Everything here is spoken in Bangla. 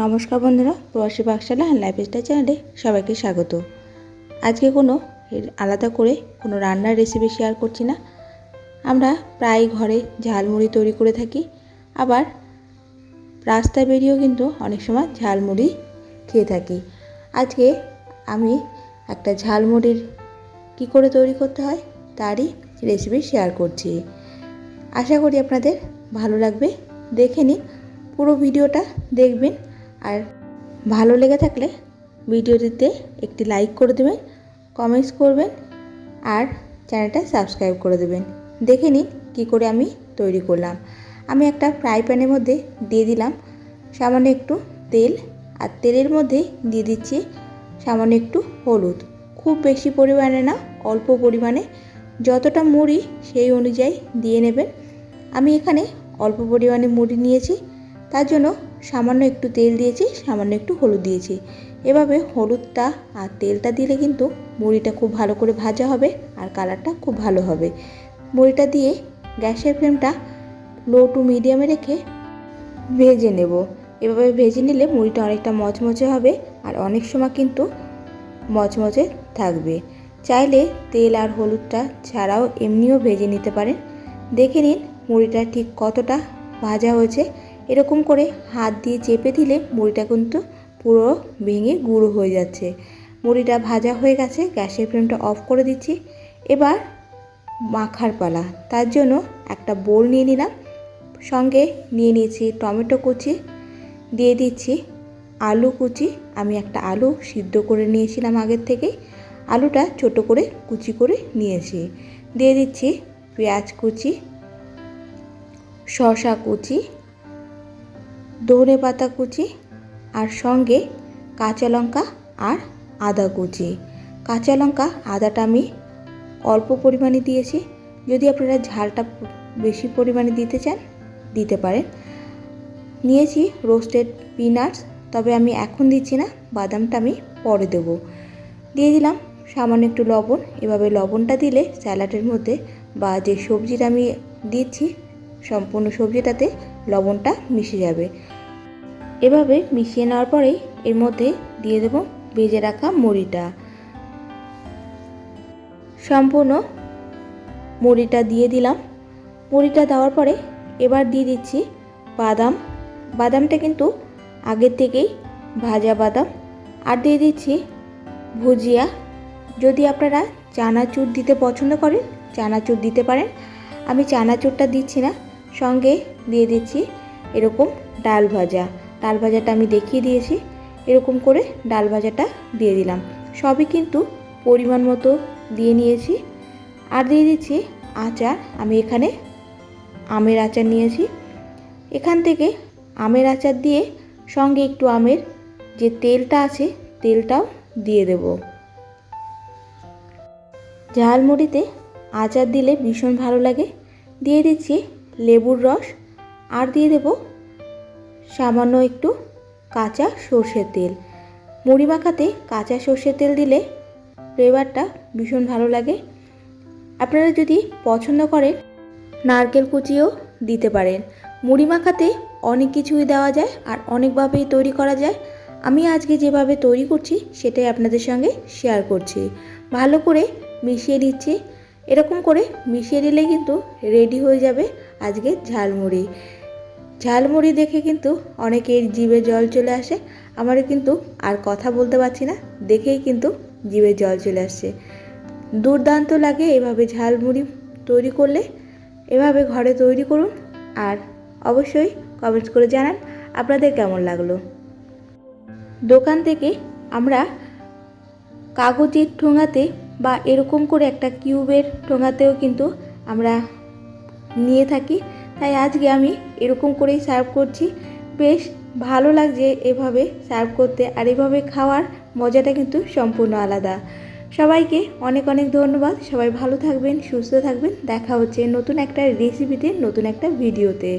নমস্কার বন্ধুরা, প্রবাসী পাকশালা লাইফ স্টাইল চ্যানেলে সবাইকে স্বাগত। আজকে কোনো আলাদা করে কোনো রান্নার রেসিপি শেয়ার করছি না। আমরা প্রায় ঘরে ঝালমুড়ি তৈরি করে থাকি, আবার রাস্তায় বেরিয়েও কিন্তু অনেক সময় ঝালমুড়ি খেয়ে থাকি। আজকে আমি একটা ঝালমুড়ির কি করে তৈরি করতে হয় তারই রেসিপি শেয়ার করছি। আশা করি আপনাদের ভালো লাগবে। দেখে নিন, পুরো ভিডিওটা দেখবেন। আর ভালো লেগে থাকলে ভিডিওটিতে একটি লাইক করে দেবেন কমেন্টস করবেন আর চ্যানেলটা সাবস্ক্রাইব করে দেবেন। দেখে নিন কী করে আমি তৈরি করলাম। আমি একটা ফ্রাই প্যানের মধ্যে দিয়ে দিলাম, সামান্য একটু তেল আর তেলের মধ্যে দিয়ে দিচ্ছি সামান্য একটু হলুদ। খুব বেশি পরিমাণে না, অল্প পরিমাণে। যতটা মুড়ি সেই অনুযায়ী দিয়ে নেবেন। আমি এখানে অল্প পরিমাণে মুড়ি নিয়েছি, তার জন্য সামান্য একটু তেল দিয়েছি, সামান্য একটু হলুদ দিয়েছি। এভাবে হলুদটা আর তেলটা দিলে কিন্তু মুড়িটা খুব ভালো করে ভাজা হবে আর কালারটা খুব ভালো হবে। মুড়িটা দিয়ে গ্যাসের ফ্লেমটা লো টু মিডিয়ামে রেখে ভেজে নেব। এভাবে ভেজে নিলে মুড়িটা অনেকটা মচমচে হবে আর অনেক সময় কিন্তু মচমচে থাকবে। চাইলে তেল আর হলুদটা ছাড়াও এমনিও ভেজে নিতে পারেন। দেখে নিন মুড়িটা ঠিক কতটা ভাজা হয়েছে এরকম করে হাত দিয়ে চেপে দিলে মুড়িটা কিন্তু পুরো ভেঙে গুঁড়ো হয়ে যাচ্ছে। মুড়িটা ভাজা হয়ে গেছে, গ্যাসের ফ্লেমটা অফ করে দিচ্ছি। এবার মাখার পালা। তার জন্য একটা বোল নিয়ে নিলাম। সঙ্গে নিয়ে নিয়েছি টমেটো কুচি, দিয়ে দিচ্ছি আলু কুচি। আমি একটা আলু সিদ্ধ করে নিয়েছিলাম আগের থেকে। আলুটা ছোট করে কুচি করে নিয়েছি। দিয়ে দিচ্ছি পেঁয়াজ কুচি, শসা কুচি ধনে পাতা কুচি আর সঙ্গে কাঁচা লঙ্কা আর আদা কুচি। কাঁচা লঙ্কা, আদাটা আমি অল্প পরিমাণে দিয়েছি। যদি আপনারা ঝালটা বেশি পরিমাণে দিতে চান, দিতে পারেন। নিয়েছি রোস্টেড পিনাটস, তবে আমি এখন দিচ্ছি না, বাদামটা আমি পরে দেব। দিয়ে দিলাম সামান্য একটু লবণ। এভাবে লবণটা দিলে স্যালাডের মধ্যে বা যে সবজিটা আমি দিচ্ছি, সম্পূর্ণ সবজিটাতে লবণটা মিশে যাবে। এভাবে মিশিয়ে নেওয়ার পরেই এর মধ্যে দিয়ে দেব ভেজে রাখা মুড়িটা। সম্পূর্ণ মুড়িটা দিয়ে দিলাম। মুড়িটা দেওয়ার পরে এবার দিয়ে দিচ্ছি বাদাম। বাদামটা কিন্তু আগের থেকেই ভাজা বাদাম। আর দিয়ে দিচ্ছি ভুজিয়া। যদি আপনারা চানাচুর দিতে পছন্দ করেন, চানাচুর দিতে পারেন। আমি চানাচুরটা দিচ্ছি না। সঙ্গে দিয়ে দিচ্ছি এরকম ডাল ভাজা। ডাল ভাজাটা আমি দেখিয়ে দিয়েছি। এরকম করে ডাল ভাজাটা দিয়ে দিলাম। সবই কিন্তু পরিমাণ মতো দিয়ে নিয়েছি। আর দিয়ে দিচ্ছি আচার। আমি এখানে আমের আচার নিয়েছি। এখান থেকে আমের আচার দিয়ে সঙ্গে একটু আমের যে তেলটা আছে, তেলটাও দিয়ে দেব। ঝালমুড়িতে আচার দিলে ভীষণ ভালো লাগে। দিয়ে দিচ্ছি লেবুর রস, আর দিয়ে দেব সামান্য একটু কাঁচা সর্ষের তেল। মুড়ি মাখাতে কাঁচা সর্ষের তেল দিলে ফ্লেভারটা ভীষণ ভালো লাগে। আপনারা যদি পছন্দ করেন, নারকেল কুচিও দিতে পারেন। মুড়ি মাখাতে অনেক কিছুই দেওয়া যায় আর অনেকভাবেই তৈরি করা যায়। আমি আজকে যেভাবে তৈরি করছি, সেটাই আপনাদের সঙ্গে শেয়ার করছি। ভালো করে মিশিয়ে দিচ্ছি এরকম করে মিশিয়ে দিলে কিন্তু রেডি হয়ে যাবে আজকে ঝালমুড়ি। ঝালমুড়ি দেখে কিন্তু অনেকের জিভে জল চলে আসে আমার কিন্তু আর কথা বলতে পারছি না, দেখেই কিন্তু জিভে জল চলে আসছে। দুর্দান্ত লাগে এভাবে ঝালমুড়ি তৈরি করলে, এভাবে ঘরে তৈরি করুন আর অবশ্যই কমেন্টস করে জানান আপনাদের কেমন লাগল। দোকান থেকে আমরা কাগজের ঠোঙাতে বা এরকম করে একটা কিউবের ঠোঙাতেও কিন্তু আমরা নিয়ে থাকি। তাই আজকে আমি এরকম করেই সার্ভ করছি। বেশ ভালো লাগছে এভাবে সার্ভ করতে আর এভাবে খাওয়ার মজাটা কিন্তু সম্পূর্ণ আলাদা। সবাইকে অনেক অনেক ধন্যবাদ। সবাই ভালো থাকবেন, সুস্থ থাকবেন। দেখা হচ্ছে নতুন একটা রেসিপিতে নতুন একটা ভিডিওতে